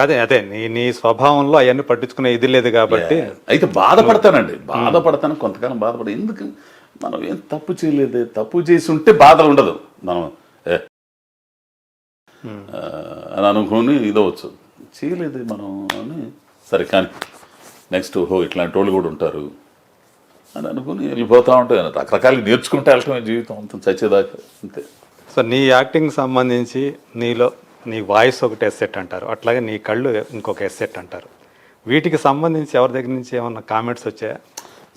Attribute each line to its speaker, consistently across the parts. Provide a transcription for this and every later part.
Speaker 1: అదే అదే నీ నీ స్వభావంలో అవన్నీ పట్టించుకునే ఇది లేదు కాబట్టి.
Speaker 2: అయితే బాధపడతానండి. బాధపడతాను కొంతకాలం బాధపడ. ఎందుకు? మనం ఏం తప్పు చేయలేదు? తప్పు చేసి ఉంటే బాధలు ఉండదు. మనం అని అనుకుని ఇదవచ్చు చేయలేదు మనం అని. సరే కానీ నెక్స్ట్ ఓహో ఇట్లాంటి వాళ్ళు కూడా ఉంటారు అని అనుకుని వెళ్ళిపోతా ఉంటాయి. రకరకాలు నేర్చుకుంటే వెళ్ళటమే జీవితం అంత చచ్చేదాకా. అంతే.
Speaker 1: సో నీ యాక్టింగ్ సంబంధించి నీలో నీ వాయిస్ ఒకటి ఎస్సెట్ అంటారు. అట్లాగే నీ కళ్ళు ఇంకొక ఎస్సెట్ అంటారు. వీటికి సంబంధించి ఎవరి దగ్గర నుంచి ఏమన్నా కామెంట్స్ వచ్చాయా?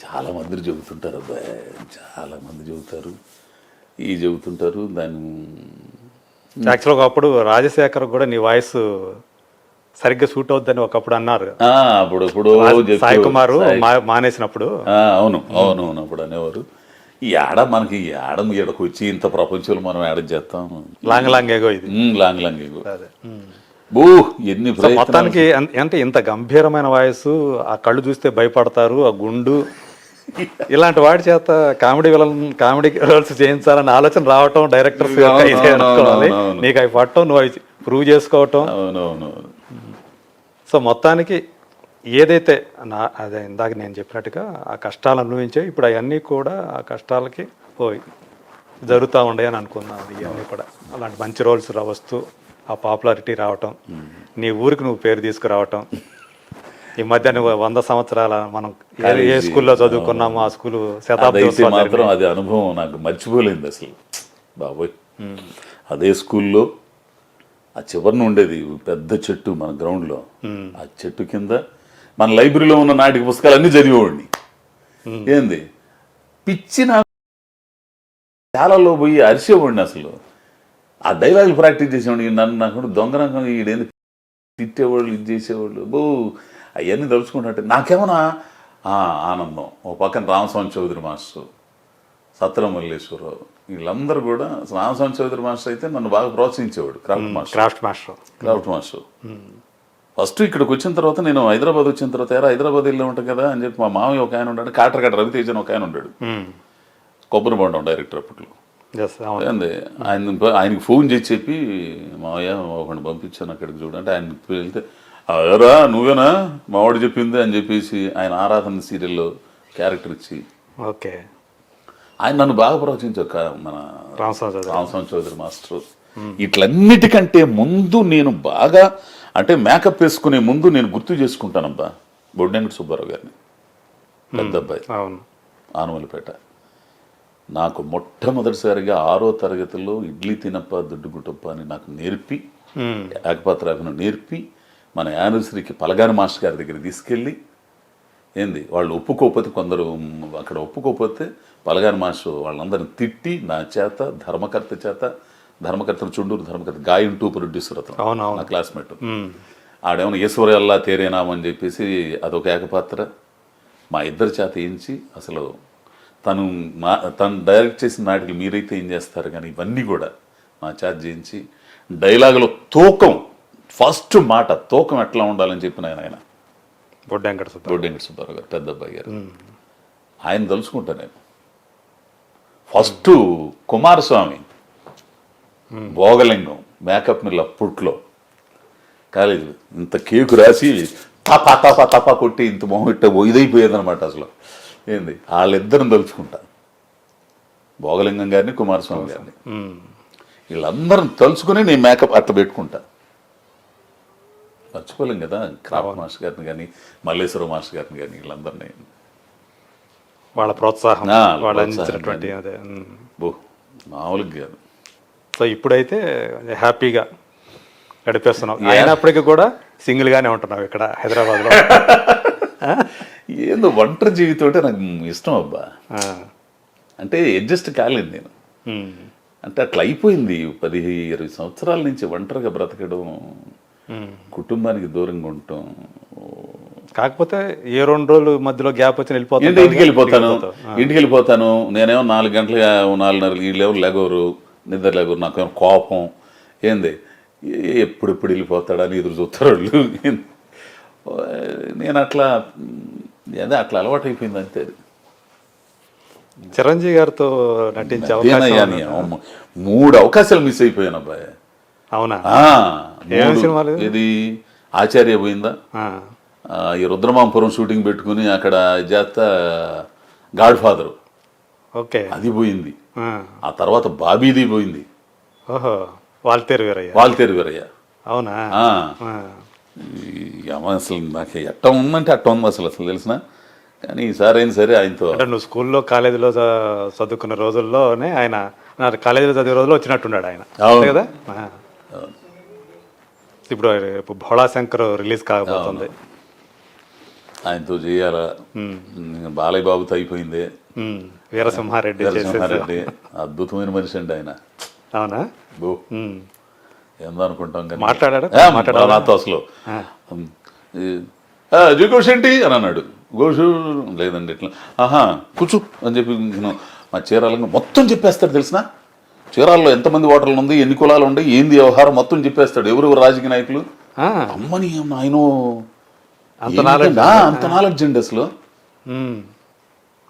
Speaker 2: చాలా మంది చెబుతుంటారు అబ్బాయి చాలా మంది చెబుతారు. ఈ చెబుతుంటారు దాన్ని
Speaker 1: యాక్చువల్గా ఒకప్పుడు రాజశేఖర్ కూడా నీ వాయిస్ సరిగ్గా సూట్ అవుద్దని ఒకప్పుడు అన్నారు.
Speaker 2: అప్పుడు
Speaker 1: సాయి కుమార్ మానేసినప్పుడు.
Speaker 2: అవును అవును అవును అప్పుడు అనేవారు. ఈ ఆడ మనకి ఈ ఆడ ఈడకు వచ్చి ఇంత ప్రపంచంలో మనం ఆడ చేస్తాం.
Speaker 1: లాంగ్ లాంగ్ ఏగో ఇది.
Speaker 2: లాంగ్ లాంగ్ బూ ఎన్ని.
Speaker 1: మొత్తానికి అంటే ఇంత గంభీరమైన వాయిస్ ఆ కళ్ళు చూస్తే భయపడతారు ఆ గుండు. ఇలాంటి వాడి చేత కామెడీ విలన్ కామెడీ రోల్స్ చేయించాలని ఆలోచన రావటం డైరెక్టర్స్. నీకు అవి పట్టడం నువ్వు అవి ప్రూవ్ చేసుకోవటం.
Speaker 2: అవును అవును అవును.
Speaker 1: సో మొత్తానికి ఏదైతే నా అదే ఇందాక నేను చెప్పినట్టుగా ఆ కష్టాలు అనుభవించే ఇప్పుడు అవన్నీ కూడా ఆ కష్టాలకి పోయి జరుగుతూ ఉండే అని అనుకున్నాను ఇవన్నీ కూడా. అలాంటి మంచి రోల్స్ వస్తూ ఆ పాపులారిటీ రావటం నీ ఊరికి నువ్వు పేరు తీసుకురావటం. ఈ మధ్య నువ్వు వంద సంవత్సరాల మనం ఏ- స్కూల్లో చదువుకున్నామో ఆ స్కూల్ శతాబ్ది
Speaker 2: మాత్రం అది అనుభవం నాకు మర్చిపోలేదు అసలు. బాబోయ్. అదే స్కూల్లో ఆ చివరిన ఉండేది పెద్ద చెట్టు మన గ్రౌండ్లో ఆ చెట్టు కింద మన లైబ్రరీలో ఉన్న నాటిక పుస్తకాలు అన్ని చదివేవాడిని ఏంది? పిచ్చి నా చాలాలో పోయి అరిసేవాడిని అసలు. ఆ డైలాగులు ప్రాక్టీస్ చేసేవాడిని. నన్ను నాకు దొంగ రకం ఈడేంది తిట్టేవాళ్ళు ఇది చేసేవాళ్ళు. బో అవన్నీ తలుచుకుంటుంటే నాకేమన్నా? ఆ, ఆనందం. ఓ పక్కన రామస్వామి చౌదరి మాస్టర్ సత్రం మల్లేశ్వరరావు వీళ్ళందరూ కూడా రామస్వామి చౌదరి మాస్టర్ అయితే నన్ను బాగా ప్రోత్సహించేవాడు craft master.
Speaker 1: Craft master.
Speaker 2: Craft master. First ఇక్కడికి వచ్చిన తర్వాత నేను హైదరాబాద్ వచ్చిన తర్వాత ఏరా హైదరాబాద్ వెళ్ళి ఉంటాం కదా అని చెప్పి మా మామయ్య ఒక ఆయన ఉన్నాడు కాటర్ కాటర్ రవితేజ అని ఒక ఆయన ఉన్నాడు. కొబ్బరి బొండం డైరెక్టర్ అప్పట్లో. ఏంది ఆయన ఆయనకి ఫోన్ చేసి చెప్పి మావయ్య ఒకరిని పంపించాను అక్కడికి చూడంటే ఆయన వెళ్తే అదరా నువ్వేనా? మావాడు చెప్పింది అని చెప్పేసి ఆయన ఆరాధన సీరియల్లో క్యారెక్టర్ ఇచ్చి.
Speaker 1: ఓకే.
Speaker 2: ఆయన నన్ను బాగా ప్రోత్సహించారు కా- మన
Speaker 1: రామస్వామి చౌదరి.
Speaker 2: రామస్వామి చౌదరి మాస్టర్. ఇట్లన్నిటికంటే ముందు నేను బాగా అంటే మేకప్ వేసుకునే ముందు నేను గుర్తు చేసుకుంటానబ్బా. బొడ్డెంకటి సుబ్బారావు గారిని. పెద్ద అబ్బాయి.
Speaker 1: అవును.
Speaker 2: ఆనవలపేట నాకు మొట్టమొదటిసారిగా ఆరో తరగతిలో ఇడ్లీ తినప్ప దుడ్డు గుట్టప్ప అని నాకు నేర్పి
Speaker 1: మ్మ్.
Speaker 2: ఏకపాత్రాభినయం నేర్పి మన యానివర్సరీకి పలగాని మాస్టర్ గారి దగ్గర తీసుకెళ్ళి ఏంది వాళ్ళు ఒప్పుకోకపోతే కొందరు అక్కడ ఒప్పుకోకపోతే పలగాని మాస్టర్ వాళ్ళందరిని తిట్టి నా చేత ధర్మకర్త చేత ధర్మకర్తను చుండూరు ధర్మకర్త గాయం టూ ప్రొడ్యూసర్ అతను. నా క్లాస్మేట్. ఆడేమో ఈశ్వరల్లా తేరేనామని చెప్పేసి అదొక ఏకపాత్ర. మా ఇద్దరి చేత ఏంచి అసలు తను మా తను డైరెక్ట్ చేసిన నాటికి మీరైతే ఏం చేస్తారు కానీ ఇవన్నీ కూడా మా చేత చేయించి డైలాగులో తూకం ఫస్ట్ మాట తూకం ఎట్లా ఉండాలని చెప్పిన ఆయన ఆయన.
Speaker 1: బొడ్డు వెంకట సుబ్బ
Speaker 2: గొడ్డెంకట సుబ్బారావు గారు పెద్ద అబ్బాయి గారు. ఆయన తలుచుకుంటా నేను. ఫస్ట్ కుమారస్వామి భోగలింగం మేకప్ మిల్ అప్పట్లో కాలేజీలో ఇంత కేకు రాసి తపా తపా తపా కొట్టి ఇంత మొహం ఇట్ట ఇదైపోయేది అనమాట అసలు. ఏంది? వాళ్ళిద్దరిని తలుచుకుంటా. భోగలింగం గారిని కుమారస్వామి గారిని. వీళ్ళందరం తలుచుకుని నేను మేకప్ అట్లా పెట్టుకుంటా. మర్చిపోలేం కదా క్రాఫ్ట్ మాస్టర్ గారిని కానీ మల్లేశ్వర మాస్టర్ గారిని కానీ వీళ్ళందరినీ.
Speaker 1: వాళ్ళ ప్రోత్సాహం వాళ్ళు అందించినటువంటి అదే
Speaker 2: మామూలుగా కాదు.
Speaker 1: సో ఇప్పుడైతే హ్యాపీగా గడిపేస్తున్నావు అయినప్పటికీ కూడా సింగిల్ గానే ఉంటున్నావు ఇక్కడ హైదరాబాద్లో
Speaker 2: ఏందో ఒంటరి జీవితం అంటే నాకు ఇష్టం అబ్బా. అంటే అడ్జస్ట్ కాలేదు నేను. అంటే అట్లా అయిపోయింది పది ఇరవై సంవత్సరాల నుంచి ఒంటరిగా బ్రతకడం కుటుంబానికి దూరంగా ఉండటం.
Speaker 1: కాకపోతే ఏ రెండు రోజులు మధ్యలో గ్యాప్ వచ్చి వెళ్ళిపోతావు
Speaker 2: ఏంటి ఇంటికి వెళ్ళిపోతాను. ఇంటికి వెళ్ళిపోతాను. నేనేమో నాలుగు గంటలుగా నాలుగున్నర వీళ్ళెవరు లెగవరు. నిద్ర లెగవరు నాకేమో కోపం ఏంది ఎప్పుడెప్పుడు వెళ్ళిపోతాడని ఎదురు చూస్తారు వాళ్ళు నేను అట్లా అదే అట్లా అలవాటు అయిపోయింది అంతే.
Speaker 1: చిరంజీవి గారితో నటించే.
Speaker 2: మూడు అవకాశాలు మిస్ అయిపోయాను అబ్బాయి
Speaker 1: అవునా. సినిమాలు ఇది?
Speaker 2: ఆచార్య పోయిందా ఈ రుద్రమాంపురం షూటింగ్ పెట్టుకుని అక్కడ చేస్తా గాడ్ ఫాదర్
Speaker 1: ఓకే.
Speaker 2: అది పోయింది.
Speaker 1: ఆ,
Speaker 2: తర్వాత బాబీది పోయింది.
Speaker 1: ఓహో వాల్తేరు వీరయ్య
Speaker 2: వాల్తేరు వీరయ్య
Speaker 1: అవునా?
Speaker 2: అసలు నాకు ఎట్ట ఉందంటే అట్ట ఉంది అసలు అసలు తెలిసిన? కానీ ఈసారి అయినా సరే ఆయనతో
Speaker 1: అంటే నువ్వు స్కూల్లో కాలేజీలో చదువుకున్న రోజుల్లోనే ఆయన కాలేజీలో చదివే రోజుల్లో వచ్చినట్టున్నాడు ఆయన.
Speaker 2: అవును.
Speaker 1: కదా. ఇప్పుడు రేపు భోళా శంకర్ రిలీజ్ కాబోతుంది.
Speaker 2: ఆయనతో చేయాలా? బాలయ్య బాబుతో అయిపోయింది.
Speaker 1: వీరసింహారెడ్డి చేసేసి.
Speaker 2: నరసింహారెడ్డి అద్భుతమైన మనిషి అండి ఆయన.
Speaker 1: అవునా?
Speaker 2: బో.
Speaker 1: ఉమ్,
Speaker 2: ఏందో అనుకుంటాం కానీ.
Speaker 1: మాట్లాడాడా?
Speaker 2: నాతో అసలు. జీ ఘోష్ ఏంటి? అని అన్నాడు. ఘోషు లేదండి ఇట్లా. ఆహా కూర్చో అని చెప్పి నేను మా చీరాలంగా మొత్తం చెప్పేస్తాడు తెలిసిన? చీరాల్లో ఎంతమంది ఓటర్లు ఉంది ఎన్ని కులాలు ఉన్నాయి ఏంది వ్యవహారం మొత్తం చెప్పేస్తాడు. ఎవరెవరు రాజకీయ నాయకులు? అమ్మని ఆయన
Speaker 1: అంత
Speaker 2: నాలెడ్జ్ అండి అసలు.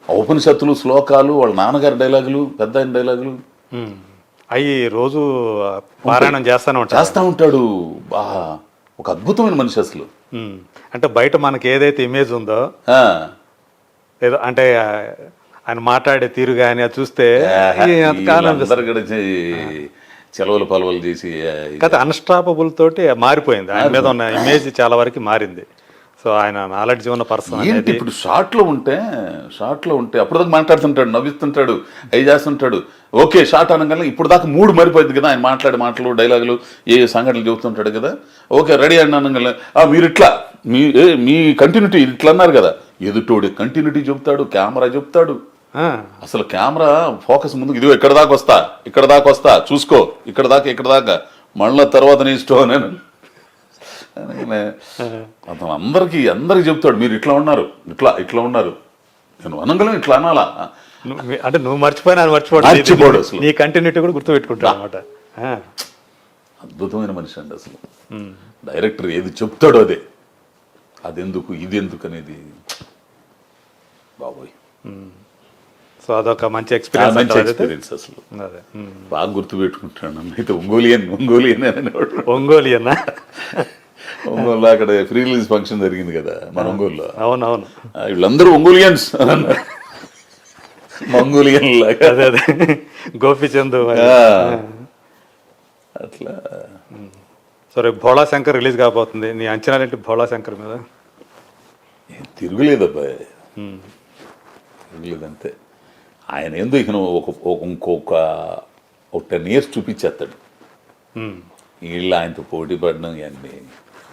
Speaker 2: ఉపనిషత్తులు శ్లోకాలు వాళ్ళ నాన్నగారి డైలాగులు పెద్ద ఆయన డైలాగులు.
Speaker 1: అవి రోజు పారాయణం చేస్తానే ఉంటారు
Speaker 2: చేస్తా ఉంటాడు. బా ఒక అద్భుతమైన మనిషి అసలు.
Speaker 1: అంటే బయట మనకి ఏదైతే ఇమేజ్ ఉందో ఏదో అంటే ఆయన మాట్లాడే తీరు కానీ అది చూస్తే
Speaker 2: చెలవలు పలవలు చేసి
Speaker 1: కాకపోతే అన్స్టాపబుల్ తోటి మారిపోయింది. ఆయన మీద ఉన్న ఇమేజ్ చాలా వరకు మారింది. సో ఆయన నాలెడ్జ్ ఉన్న పర్సన్
Speaker 2: ఏంటి ఇప్పుడు షార్ట్లో ఉంటే షార్ట్లో ఉంటే అప్పుడు దాకా మాట్లాడుతుంటాడు నవ్విస్తుంటాడు అవి చేస్తుంటాడు ఓకే షార్ట్ అనగానే ఇప్పుడు దాకా మూడు మారిపోయింది కదా ఆయన మాట్లాడే మాటలు డైలాగులు ఏ సంఘటనలు చెబుతుంటాడు కదా. ఓకే రెడీ అని అనగానే "ఆ, మీరు ఇట్లా మీ ఏ మీ కంటిన్యూటీ ఇట్లా అన్నారు కదా. ఎదుటోడి కంటిన్యూటీ చెబుతాడు కెమెరా చెప్తాడు
Speaker 1: ఆ,
Speaker 2: అసలు కెమెరా ఫోకస్ ముందు ఇదిగో ఇక్కడ దాకా వస్తా ఇక్కడ దాకా వస్తా చూసుకో ఇక్కడ దాకా ఇక్కడ దాకా మళ్ళా తర్వాత నీ ఇష్టం నేను అతను అందరికి అందరికి చెప్తాడు మీరు ఇట్లా ఉన్నారు ఇట్లా ఇట్లా ఉన్నారు. నేను అనగలను ఇట్లా అనాలా?
Speaker 1: అంటే నువ్వు మర్చిపోయినా మర్చిపోడు
Speaker 2: మర్చిపోడు అసలు.
Speaker 1: నీ కంటిన్యూటీ కూడా గుర్తు పెట్టుకుంటాడు అనమాట
Speaker 2: అద్భుతమైన మనిషి అండి అసలు. డైరెక్టర్ ఏది చెప్తాడో అదే. అదెందుకు ఇది ఎందుకు అనేది బాబోయ్.
Speaker 1: సో అదొక మంచి ఎక్స్పీరియన్స్
Speaker 2: మంచి ఎక్స్పీరియన్స్ అసలు.
Speaker 1: అదే.
Speaker 2: బాగా గుర్తు పెట్టుకుంటాను నన్ను. అయితే ఒంగోలియన్ ఒంగోలియన్ అనేవాడు.
Speaker 1: ఒంగోలి అన్న
Speaker 2: ఒంగోలు అక్కడ ఫ్రీ రిలీజ్ ఫంక్షన్ జరిగింది కదా మన ఒంగోలులో.
Speaker 1: అవునవును.
Speaker 2: వీళ్ళందరూ ఒంగోలియన్స్. మంగోలియన్ లాగా
Speaker 1: అదే అదే. గోపిచంద్
Speaker 2: అట్లా.
Speaker 1: సో రేపు భోళా శంకర్ రిలీజ్ కాబోతుంది. నీ అంచనాలు ఏంటి భోళా శంకర్ మీద.
Speaker 2: తిరుగులేదు అంతే ఆయన ఏందో ఇక ఒక ఇంకొక ఒక టెన్ ఇయర్స్ చూపించేస్తాడు. వీళ్ళు ఆయనతో పోటీ పడడం ఇవన్నీ.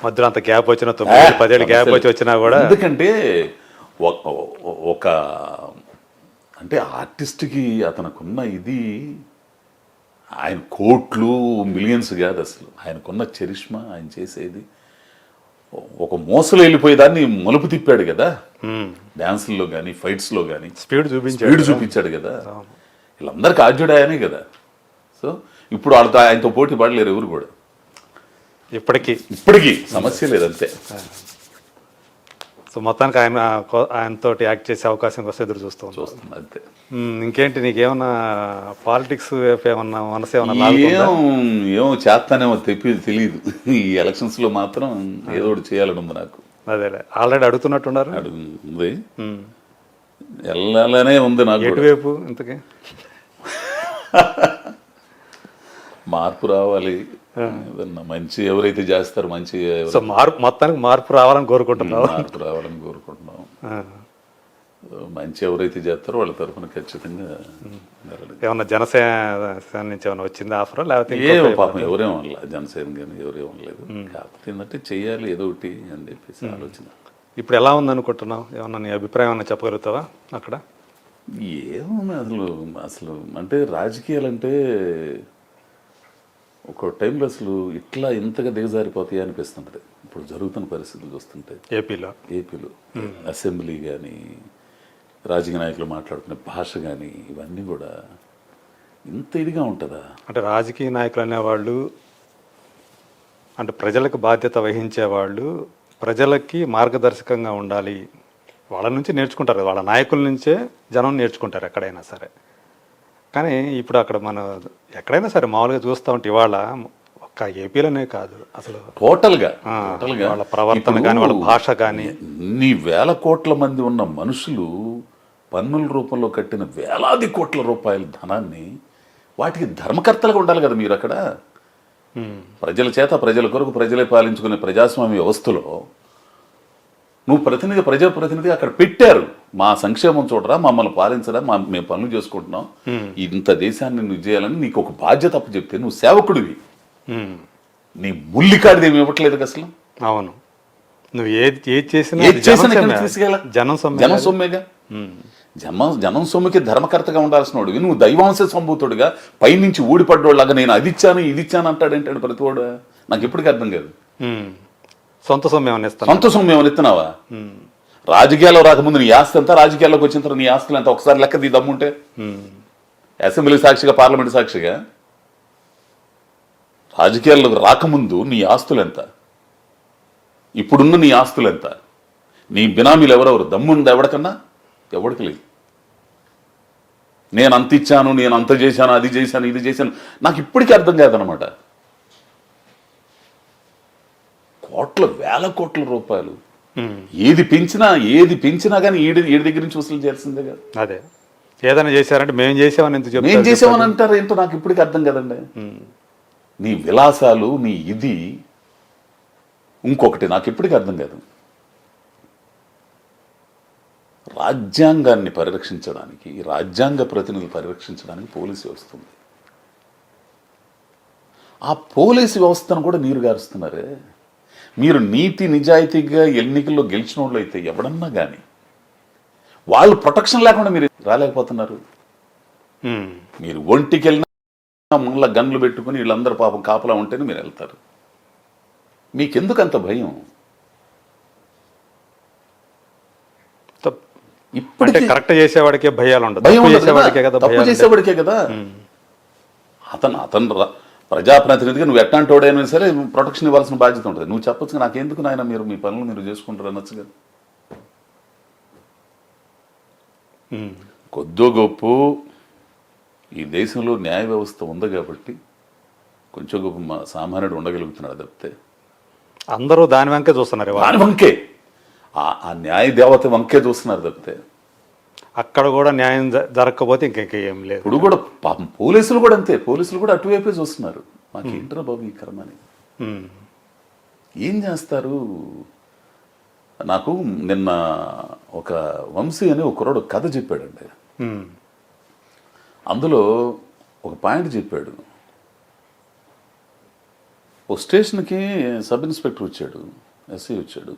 Speaker 1: మధ్యలో అంత గ్యాప్ వచ్చిన తొమ్మిది పదేళ్ళు గ్యాప్ వచ్చి వచ్చినా కూడా
Speaker 2: ఎందుకంటే ఒక- అంటే ఆర్టిస్ట్కి అతనుకున్న ఇది ఆయన కోట్లు మిలియన్స్ కాదు అసలు. ఆయనకున్న చరిష్మా ఆయన చేసేది ఒక మోసలు వెళ్ళిపోయేదాన్ని మలుపు తిప్పాడు కదా. డ్యాన్సుల్లో కానీ ఫైట్స్లో కానీ
Speaker 1: స్పీడ్ చూపించాడు
Speaker 2: స్పీడ్ చూపించాడు కదా. వీళ్ళందరికీ ఆద్యుడు ఆయనే కదా. సో ఇప్పుడు వాళ్ళతో ఆయనతో పోటీ పడలేరు ఎవరు కూడా.
Speaker 1: ఇప్పటికీ.
Speaker 2: ఇప్పటికీ సమస్య లేదంతే.
Speaker 1: సో మొత్తానికి ఆయన ఆయనతో యాక్ట్ చేసే అవకాశం కోసం ఎదురు చూస్తూ
Speaker 2: చూస్తుంది అంతే.
Speaker 1: ఇంకేంటి నీకేమన్నా పాలిటిక్స్ ఏమన్నా మనసు ఏమన్నా
Speaker 2: ఏం ఏమో చేస్తానేమో తెప్పి తెలియదు ఈ ఎలక్షన్స్లో మాత్రం ఏదో ఒకటి చేయాలని ఉంది నాకు.
Speaker 1: అదేలే. ఆల్రెడీ అడుగుతున్నట్టున్నారు.
Speaker 2: అడుగు ఉంది
Speaker 1: ఉమ్.
Speaker 2: వెళ్ళాలనే ఉంది నాకు.
Speaker 1: ఎటువైపు ఇంతకీ?
Speaker 2: మార్పు రావాలి. ఏదన్నా మంచి ఎవరైతే చేస్తారో మంచి
Speaker 1: సో మార్పు మొత్తానికి మార్పు రావాలని కోరుకుంటున్నావు?
Speaker 2: మార్పు రావాలని కోరుకుంటున్నాం. మంచి ఎవరైతే చేస్తారో వాళ్ళ తరఫున ఖచ్చితంగా
Speaker 1: ఏమన్నా జనసేన నుంచి ఏమన్నా వచ్చిందా ఆఫర్? లేకపోతే
Speaker 2: ఏ పాపం ఎవరేం జనసేన కానీ ఎవరేం అనలేదు. కాకపోతే ఏంటంటే చెయ్యాలి ఏదో ఒకటి అని చెప్పేసి ఆలోచన.
Speaker 1: ఇప్పుడు ఎలా ఉంది అనుకుంటున్నావు ఏమన్నా నీ అభిప్రాయం ఏమన్నా చెప్పగలుగుతావా అక్కడ?
Speaker 2: ఏముంది అసలు అసలు అంటే రాజకీయాలు అంటే ఒక టైంలో అసలు ఇట్లా ఇంతగా దిగజారిపోతాయి అనిపిస్తుంటది. ఇప్పుడు జరుగుతున్న పరిస్థితులు చూస్తుంటే.
Speaker 1: ఏపీలో?
Speaker 2: ఏపీలో. అసెంబ్లీ కానీ రాజకీయ నాయకులు మాట్లాడుకునే భాష కానీ ఇవన్నీ కూడా ఇంత ఇదిగా ఉంటుందా?
Speaker 1: అంటే రాజకీయ నాయకులు అనేవాళ్ళు అంటే ప్రజలకు బాధ్యత వహించే వాళ్ళు ప్రజలకి మార్గదర్శకంగా ఉండాలి. వాళ్ళ నుంచి నేర్చుకుంటారు వాళ్ళ నాయకుల నుంచే జనం నేర్చుకుంటారు ఎక్కడైనా సరే. కానీ ఇప్పుడు అక్కడ మన ఎక్కడైనా సరే మామూలుగా చూస్తూ ఉంటే ఇవాళ ఒక్క ఏపీలోనే కాదు అసలు.
Speaker 2: టోటల్గా టోటల్గా.
Speaker 1: వాళ్ళ ప్రవర్తన కానీ వాళ్ళ భాష కానీ.
Speaker 2: ఎన్ని వేల కోట్ల మంది ఉన్న మనుషులు పన్నుల రూపంలో కట్టిన వేలాది కోట్ల రూపాయల ధనాన్ని వాటికి ధర్మకర్తలుగా ఉండాలి కదా మీరు అక్కడ. ప్రజల చేత ప్రజల కొరకు ప్రజలే పాలించుకునే ప్రజాస్వామ్య వ్యవస్థలో నువ్వు ప్రతినిధి ప్రజా ప్రతినిధి అక్కడ పెట్టారు. మా సంక్షేమం చూడరా మమ్మల్ని పాలించరా మా మేము పనులు చేసుకుంటున్నాం. ఇంత దేశాన్ని నువ్వు చేయాలని నీకు ఒక బాధ్యత అప్పు చెప్తే నువ్వు సేవకుడివి. నీ ముల్లికాడిది ఏమి ఇవ్వట్లేదు అసలు?
Speaker 1: అవును. నువ్వు ఏది ఏది చేసినా
Speaker 2: ఏది
Speaker 1: జనం
Speaker 2: చేసినా తీసుకెళ్ళ
Speaker 1: జనం సొమ్మే
Speaker 2: జనం
Speaker 1: కదా.
Speaker 2: సొమ్మేగా? జనం జనం సొమ్ముకి ధర్మకర్తగా ఉండాల్సిన వాడివి నువ్వు దైవాంశ సంభూతుడిగా పైనుంచి ఊడిపడ్డోళ్ళగా నేను అది ఇచ్చాను ఇది ఇచ్చాను అంటాడేంటాడు ప్రతివాడు? నాకు ఎప్పటికీ అర్థం కాదు.
Speaker 1: సొంత సొమ్ము ఏమైనా ఇస్తాను
Speaker 2: సొంత సొమ్ము ఏమైనా ఇస్తున్నావా? రాజకీయాల్లో రాకముందు నీ ఆస్తి ఎంత? రాజకీయాల్లోకి వచ్చిన తర్వాత నీ ఆస్తులు ఎంత? ఒకసారి లెక్క దీ దమ్ముంటే అసెంబ్లీ సాక్షిగా పార్లమెంట్ సాక్షిగా రాజకీయాల్లోకి రాకముందు నీ ఆస్తులు ఎంత? ఇప్పుడున్న నీ ఆస్తులు ఎంత? నీ బినామీలు ఎవరెవరు? దమ్ముంది ఎవడికన్నా ఎవడికి లేదు. నేను అంత ఇచ్చాను నేను అంత చేశాను అది చేశాను ఇది చేశాను. నాకు ఇప్పటికీ అర్థం కాదనమాట కోట్ల వేల కోట్ల రూపాయలు. ఏది పెంచినా ఏది పెంచినా కానీ ఏడి ఏడి దగ్గర నుంచి వసూలు చేయాల్సిందే కదా.
Speaker 1: అదే. ఏదైనా చేశారంటే మేము చేసామని ఎందుకు
Speaker 2: మేం
Speaker 1: చెప్తారు
Speaker 2: చేసామని అంటారు ఏంటో నాకు ఇప్పటికీ అర్థం కదండి. నీ విలాసాలు నీ ఇది ఇంకొకటి నాకు ఇప్పటికీ అర్థం కాదు. రాజ్యాంగాన్ని పరిరక్షించడానికి రాజ్యాంగ ప్రతినిధులు పరిరక్షించడానికి పోలీసు వ్యవస్థ ఉంది. ఆ పోలీసు వ్యవస్థను కూడా నీరు గారుస్తున్నారే? మీరు నీతి నిజాయితీగా ఎన్నికల్లో గెలిచిన వాళ్ళు అయితే ఎవడన్నా కానీ వాళ్ళు ప్రొటెక్షన్ లేకుండా మీరు రాలేకపోతున్నారు. మీరు ఒంటికి వెళ్ళినా ముళ్ళ గన్లు పెట్టుకుని వీళ్ళందరూ పాపం కాపలా ఉంటేనే మీరు వెళ్తారు. మీకెందుకు అంత భయం ఇప్పటికీ
Speaker 1: కరెక్ట్ చేసేవాడికే భయాలు ఉండదు
Speaker 2: భయం
Speaker 1: చేసేవాడికే
Speaker 2: కదా తప్పు చేసేవాడికే కదా. అతను అతను ప్రజాప్రతినిధిగా నువ్వు ఎట్లాంటి వాడైనా సరే ప్రొటెక్షన్ ఇవ్వాల్సిన బాధ్యత ఉంటుంది. నువ్వు చెప్పొచ్చు నాకెందుకు నాయన మీరు మీ పనులు మీరు చేసుకుంటారు అనొచ్చు కదా. కొద్దో గొప్ప ఈ దేశంలో న్యాయ వ్యవస్థ ఉంది కాబట్టి కొంచెం గొప్ప సామాన్యుడు ఉండగలుగుతున్నాడు తప్పితే.
Speaker 1: అందరూ దాని వెంకే చూస్తున్నారు.
Speaker 2: దాని వంకే. ఆ న్యాయ దేవత వంకే చూస్తున్నారు తప్పితే.
Speaker 1: అక్కడ కూడా న్యాయం జరగకపోతే ఇంక ఇంక ఏం లేదు.
Speaker 2: ఇప్పుడు కూడా పాపం పోలీసులు కూడా అంతే. పోలీసులు కూడా అటువైపే చూస్తున్నారు. మాకు ఏంట్రా బాబు ఈ కర్మ అని? ఏం చేస్తారు? నాకు నిన్న ఒక వంశీ అని ఒక కుర్రాడు కథ చెప్పాడండి. అందులో ఒక పాయింట్ చెప్పాడు. ఓ స్టేషన్కి సబ్ ఇన్స్పెక్టర్ వచ్చాడు. ఎస్ఐ వచ్చాడు.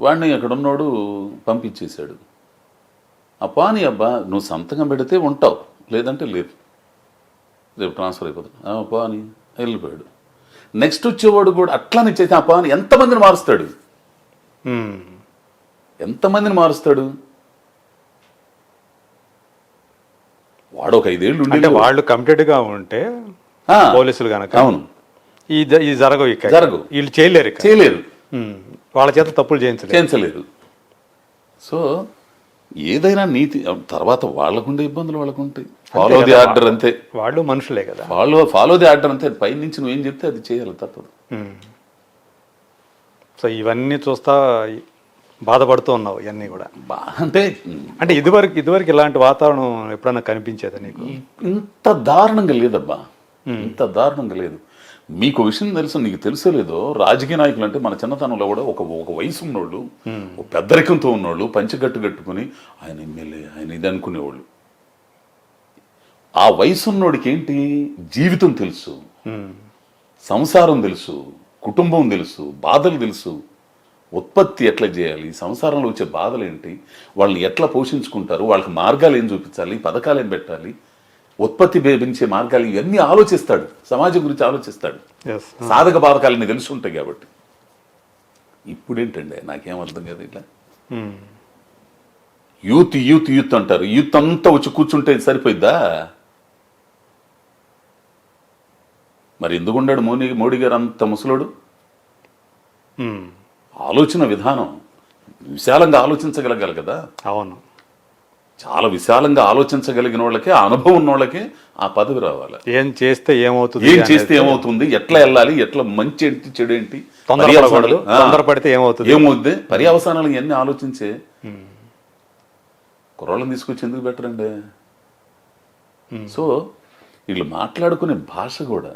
Speaker 2: వాడిని అక్కడ ఉన్నోడు పంపించేశాడు. ఆ పాని అబ్బా నువ్వు సంతకం పెడితే ఉంటావు. లేదంటే లేదు రేపు ట్రాన్స్ఫర్ అయిపోతుంది. ఆ పాని వెళ్ళిపోయాడు. నెక్స్ట్ వచ్చేవాడు కూడా అట్లానే చేసి ఆ పాని ఎంతమందిని మారుస్తాడు. ఎంతమందిని మారుస్తాడు? వాడు ఒక ఐదేళ్ళు ఉండి
Speaker 1: వాళ్ళు కమిటెడ్గా ఉంటే
Speaker 2: ఆ,
Speaker 1: పోలీసులు గనక
Speaker 2: అవును.
Speaker 1: ఈ జరగవు ఇక.
Speaker 2: జరగవు.
Speaker 1: వీళ్ళు చేయలేరు
Speaker 2: చేయలేరు.
Speaker 1: వాళ్ళ చేత తప్పులు చేయించలేదు
Speaker 2: చేయించలేరు. సో ఏదైనా నీతి తర్వాత వాళ్ళకుండే ఇబ్బందులు వాళ్ళకు ఉంటాయి ఫాలో ది ఆర్డర్ అంతే.
Speaker 1: వాళ్ళు మనుషులే కదా.
Speaker 2: ఫాలో ఫాలో ది ఆర్డర్ అంతే. పై నుంచి నువ్వేం చెప్తే అది చేయాలి తప్పదు.
Speaker 1: సో ఇవన్నీ చూస్తా బాధపడుతూ ఉన్నావు ఇవన్నీ కూడా.
Speaker 2: అంటే
Speaker 1: అంటే ఇదివరకు ఇదివరకు ఇలాంటి వాతావరణం ఎప్పుడైనా కనిపించేదా నీకు?
Speaker 2: ఇంత దారుణంగా లేదబ్బా. ఇంత దారుణంగా లేదు. మీకు విషయం తెలుసు నీకు తెలుసో లేదో రాజకీయ నాయకులు అంటే మన చిన్నతనంలో కూడా ఒక ఒక వయసు ఉన్నోళ్ళు ఒక పెద్దరికంతో ఉన్నోళ్ళు పంచగట్టు కట్టుకుని ఆయన ఎమ్మెల్యే ఆయన ఇది అనుకునేవాళ్ళు. ఆ వయసు ఉన్నోడికి ఏంటి? జీవితం తెలుసు
Speaker 1: ఉమ్,
Speaker 2: సంసారం తెలుసు కుటుంబం తెలుసు బాధలు తెలుసు. ఉత్పత్తి ఎట్లా చేయాలి? సంసారంలో వచ్చే బాధలు ఏంటి? వాళ్ళని ఎట్లా పోషించుకుంటారు? వాళ్ళకి మార్గాలు ఏం చూపించాలి? పథకాలు ఏం పెట్టాలి? ఉత్పత్తి పెంచే మార్గాలు ఇవన్నీ ఆలోచిస్తాడు. సమాజం గురించి ఆలోచిస్తాడు. సాధక బాధకాలని తెలిసి ఉంటాయి కాబట్టి. ఇప్పుడేంటండి? నాకేం అర్థం కాదు ఇట్లా.
Speaker 1: ఉమ్,
Speaker 2: యూత్ యూత్ యూత్ అంటారు. యూత్ అంతా వచ్చి కూర్చుంటే సరిపోయిద్దా? మరి ఎందుకున్నాడు మోడీ మోడీ గారు అంత ముసలోడు?
Speaker 1: ఉమ్,
Speaker 2: ఆలోచన విధానం. విశాలంగా ఆలోచించగలగాలి కదా.
Speaker 1: అవును.
Speaker 2: చాలా విశాలంగా ఆలోచించగలిగిన వాళ్ళకి ఆ అనుభవం ఉన్న వాళ్ళకి ఆ పదవి రావాలి.
Speaker 1: ఏం చేస్తే ఏమవుతుంది
Speaker 2: ఏం చేస్తే ఏమవుతుంది? ఎట్లా వెళ్ళాలి? ఎట్లా మంచి ఏంటి చెడు ఏంటి?
Speaker 1: తొందరపడితే ఏమవుతుంది?
Speaker 2: ఏమవుద్ది పర్యవసానాలు ఇవన్నీ ఆలోచించే కుర్రోళ్ళని తీసుకొచ్చి ఎందుకు పెట్టరండి? సో వీళ్ళు మాట్లాడుకునే భాష కూడా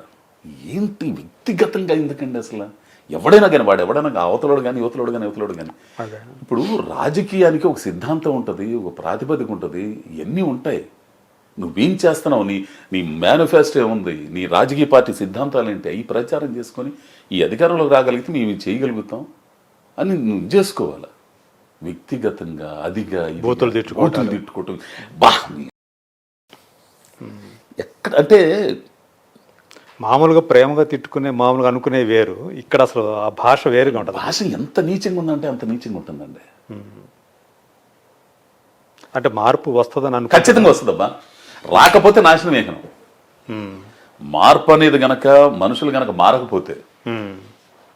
Speaker 2: ఏంటి వ్యక్తిగతంగా ఎందుకండి అసలు? ఎవడైనా కానీ వాడు ఎవడైనా అవతలోడు కానీ యువతలోడు కానీ యువతలోడు కానీ. ఇప్పుడు రాజకీయానికి ఒక సిద్ధాంతం ఉంటుంది ఒక ప్రాతిపదిక ఉంటుంది ఇవన్నీ ఉంటాయి. నువ్వేం చేస్తున్నావు? నీ నీ మేనిఫెస్టో ఏముంది? నీ రాజకీయ పార్టీ సిద్ధాంతాలు ఏంటి? అవి ప్రచారం చేసుకొని ఈ అధికారంలోకి రాగలిగితే మేము చేయగలుగుతాం అని నువ్వు చేసుకోవాలి? వ్యక్తిగతంగా అదిగా
Speaker 1: బూతులు
Speaker 2: తిట్టుకోవటం. బా! ఎక్కడ అంటే
Speaker 1: మామూలుగా ప్రేమగా తిట్టుకునే మామూలుగా అనుకునే వేరు. ఇక్కడ అసలు ఆ భాష వేరుగా ఉంటుంది.
Speaker 2: భాష ఎంత నీచంగా ఉందంటే అంత నీచంగా ఉంటుందండి.
Speaker 1: అంటే మార్పు వస్తుందని అనుకో
Speaker 2: ఖచ్చితంగా వస్తుందబ్బా. రాకపోతే నాశనం ఏకనం మార్పు అనేది గనక మనుషులు గనక మారకపోతే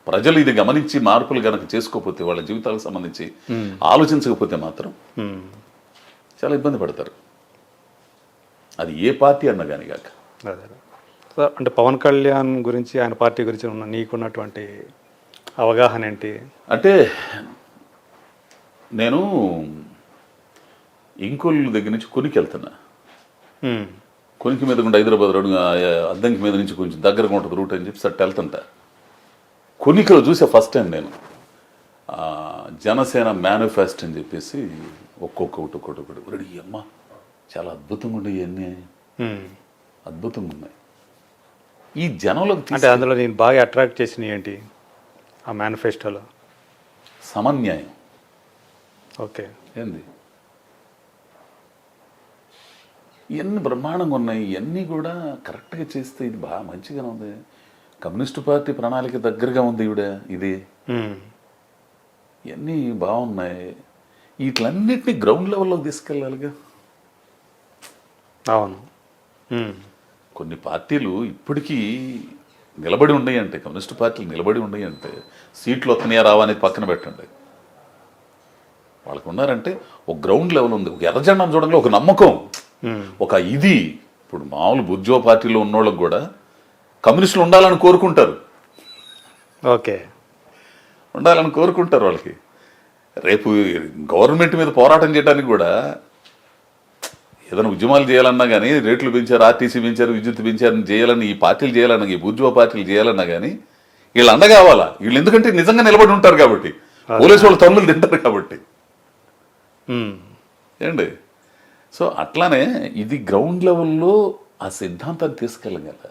Speaker 2: ప్రజలు ఇది గమనించి మార్పులు గనక చేసుకోకపోతే వాళ్ళ జీవితాలకు సంబంధించి ఆలోచించకపోతే మాత్రం. చాలా ఇబ్బంది పడతారు. అది ఏ పార్టీ అన్న కానీ కాక.
Speaker 1: అదే. సో అంటే పవన్ కళ్యాణ్ గురించి ఆయన పార్టీ గురించి ఉన్న నీకున్నటువంటి అవగాహన ఏంటి?
Speaker 2: అంటే నేను ఇంకోళ్ళ దగ్గర నుంచి కొనికి వెళ్తున్నా కొనికి మీద గుండా హైదరాబాద్ రోడ్ అద్దంకి మీద నుంచి కొంచెం దగ్గరగా ఉంటుంది రూట్ అని చెప్పి సట్ వెళ్తుంటా కొనికలో చూసా ఫస్ట్ టైం నేను. జనసేన మేనిఫెస్టో అని చెప్పేసి ఒక్కొక్కటి ఒక్కొక్కటి. ఒకటి రెడీ అమ్మ చాలా అద్భుతంగా ఉండే ఇవన్నీ. అద్భుతంగా ఉన్నాయి. ఈ జనంలోకి
Speaker 1: అంటే అందులో నేను బాగా అట్రాక్ట్ చేసినవి ఏంటి? ఆ మేనిఫెస్టోలో
Speaker 2: సమన్యాయం.
Speaker 1: ఓకే.
Speaker 2: ఏంది? ఇవన్నీ బ్రహ్మాండంగా ఉన్నాయి ఇవన్నీ కూడా కరెక్ట్గా చేస్తే ఇది బాగా మంచిగానే ఉంది. కమ్యూనిస్టు పార్టీ ప్రణాళిక దగ్గరగా ఉంది ఈవిడ ఇది. ఇవన్నీ బాగున్నాయి. వీటిలన్నిటినీ గ్రౌండ్ లెవెల్లోకి తీసుకెళ్ళాలిగా.
Speaker 1: అవును.
Speaker 2: కొన్ని పార్టీలు ఇప్పటికీ నిలబడి ఉన్నాయి అంటే కమ్యూనిస్టు పార్టీలు నిలబడి ఉన్నాయి అంటే సీట్లు వస్తున్నాయా రావా అనేది పక్కన పెట్టండి. వాళ్ళకు ఉన్నారంటే ఒక గ్రౌండ్ లెవెల్ ఉంది ఒక ఎర్రజెండా చూడంగా ఒక నమ్మకం ఒక ఇది. ఇప్పుడు మామూలు బుజ్జో పార్టీలో ఉన్నోళ్ళకి కూడా కమ్యూనిస్టులు ఉండాలని కోరుకుంటారు.
Speaker 1: ఓకే.
Speaker 2: ఉండాలని కోరుకుంటారు వాళ్ళకి. రేపు గవర్నమెంట్ మీద పోరాటం చేయడానికి కూడా ఏదైనా ఉద్యమాలు చేయాలన్నా కానీ రేట్లు పెంచారు ఆర్టీసీ పెంచారు విద్యుత్ పెంచారు చేయాలని ఈ పార్టీలు చేయాలన్నా ఈ బుజ్జువ పార్టీలు చేయాలన్నా కానీ వీళ్ళు అండ కావాలా వీళ్ళు ఎందుకంటే నిజంగా నిలబడి ఉంటారు కాబట్టి. పోలీసు వాళ్ళు తమ్ముళ్ళు తింటారు కాబట్టి. ఏండి సో అట్లానే ఇది గ్రౌండ్ లెవెల్లో ఆ సిద్ధాంతాన్ని తీసుకెళ్ళగల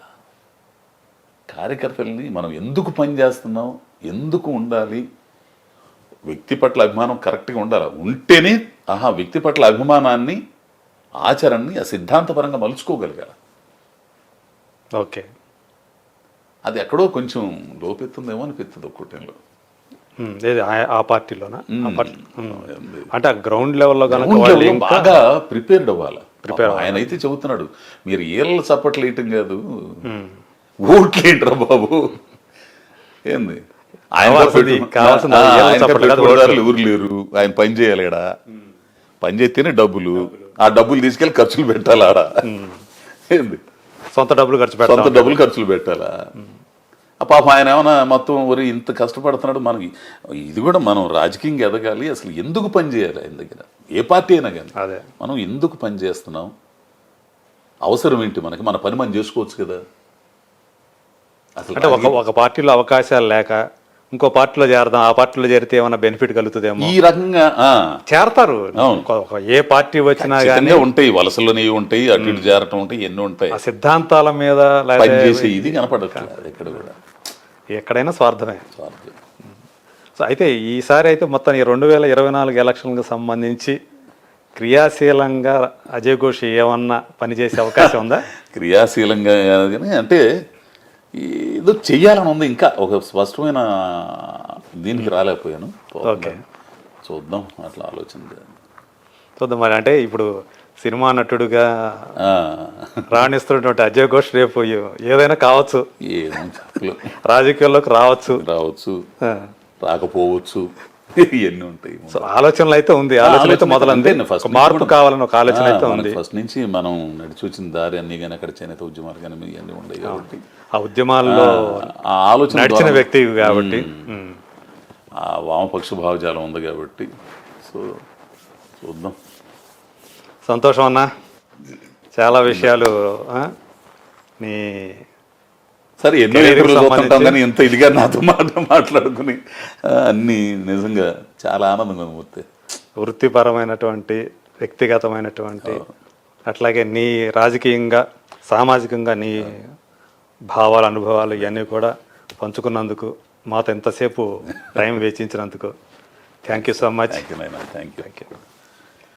Speaker 2: కార్యకర్తల్ని మనం ఎందుకు పని చేస్తున్నాం ఎందుకు ఉండాలి? వ్యక్తి పట్ల అభిమానం కరెక్ట్గా ఉండాలి? ఉంటేనే ఆహా వ్యక్తి పట్ల అభిమానాన్ని ఆచరణని ఆ సిద్ధాంతపరంగా మలుచుకోగలగాలి
Speaker 1: ఓకే.
Speaker 2: అది ఎక్కడో కొంచెం లోపెత్తుందేమో అనిపిస్తుంది
Speaker 1: ఏది ఆ- పార్టీలోనా. అంటే ఆ గ్రౌండ్ లెవెల్లో కనుక
Speaker 2: బాగా ప్రిపేర్డ్ అవ్వాలి. పాపం ఆయన అయితే చెబుతున్నాడు మీరు ఏళ్ళ చప్పట్లు వేయటం కాదు. ఓట్లేంట్రా బాబు. ఏంది? ఆయన ఎవరు లేరు. ఆయన పని చేయాలి ఆడ పని చేస్తేనే డబ్బులు. ఆ డబ్బులు తీసుకెళ్ళి ఖర్చులు పెట్టాలి ఆడ ఏంది?
Speaker 1: సొంత డబ్బులు ఖర్చు
Speaker 2: సొంత
Speaker 1: పెడతాం
Speaker 2: డబ్బులు ఖర్చులు పెట్టాలా? పాపం ఆయన ఏమైనా మొత్తం ఒరి ఇంత కష్టపడుతున్నాడు మనకి. ఇది కూడా మనం రాజకీయంగా ఎదగాలి అసలు ఎందుకు పని చేయాలి ఆయన దగ్గర? ఏ పార్టీ అయినా కానీ.
Speaker 1: అదే.
Speaker 2: మనం ఎందుకు పని చేస్తున్నాం? అవసరం ఏంటి మనకి? మన పని మనం చేసుకోవచ్చు కదా. అసలు
Speaker 1: ఒక పార్టీలో అవకాశాలు లేక ఇంకో పార్టీలో చేరదాం ఆ పార్టీలో చేరితే ఏమైనా బెనిఫిట్ కలుగుతుందేమో.
Speaker 2: ఈ రకంగా
Speaker 1: చేరతారు. ఏ పార్టీ వచ్చినా కానీ
Speaker 2: ఉంటాయి వలసలోనే ఉంటాయి అటు ఇటు చేరటం ఉంటాయి ఎన్ని ఉంటాయి.
Speaker 1: ఆ సిద్ధాంతాల మీద
Speaker 2: ఇది కనపడట్లేదు ఎక్కడ కూడా.
Speaker 1: ఎక్కడైనా స్వార్థమే.
Speaker 2: స్వార్థం.
Speaker 1: సో అయితే ఈసారి అయితే మొత్తం ఈ రెండు వేల ఇరవై నాలుగు ఎలక్షన్లకు సంబంధించి క్రియాశీలంగా అజయ్ ఘోష్ ఏమన్నా పనిచేసే అవకాశం ఉందా?
Speaker 2: క్రియాశీలంగా అంటే ఏదో చెయ్యాలని ఉంది. ఇంకా ఒక స్పష్టమైన దీనికి రాలేకపోయాను.
Speaker 1: ఓకే.
Speaker 2: చూద్దాం అట్లా ఆలోచన.
Speaker 1: చూద్దాం మరి. అంటే ఇప్పుడు సినిమా నటుడుగా రాణిస్తున్నటువంటి అజయ్ ఘోష్ రేపు ఏదైనా కావచ్చు. రాజకీయాల్లోకి రావచ్చు.
Speaker 2: రావచ్చు. రాకపోవచ్చు. ఇవన్నీ ఉంటాయి.
Speaker 1: సో ఆలోచనలు అయితే ఉంది. ఆలోచన అయితే మొదలంది.
Speaker 2: ఫస్ట్
Speaker 1: మార్పు కావాలని ఒక ఆలోచన అయితే ఉంది.
Speaker 2: ఫస్ట్ నుంచి మనం నడిచి వచ్చిన దారి అన్ని కానీ అక్కడ చేనేత ఉద్యమాలు కానీ ఇవన్నీ ఉన్నాయి కాబట్టి.
Speaker 1: ఆ ఉద్యమాల్లో
Speaker 2: ఆ ఆలోచన
Speaker 1: నడిచిన వ్యక్తి కాబట్టి.
Speaker 2: ఆ వామపక్ష భావజాలం ఉంది కాబట్టి. సో చూద్దాం.
Speaker 1: సంతోషం అన్నా? చాలా విషయాలు నీ
Speaker 2: సరే ఎన్నో కానీ ఎంత ఇదిగా నాతో మాట మాట్లాడుకుని అన్ని నిజంగా చాలా ఆనందంగా మూర్తి
Speaker 1: వృత్తిపరమైనటువంటి వ్యక్తిగతమైనటువంటి అట్లాగే నీ రాజకీయంగా సామాజికంగా నీ భావాలు అనుభవాలు ఇవన్నీ కూడా పంచుకున్నందుకు మాతో ఎంతసేపు time వేచించినందుకు. Thank you so much
Speaker 2: thank you
Speaker 1: thank you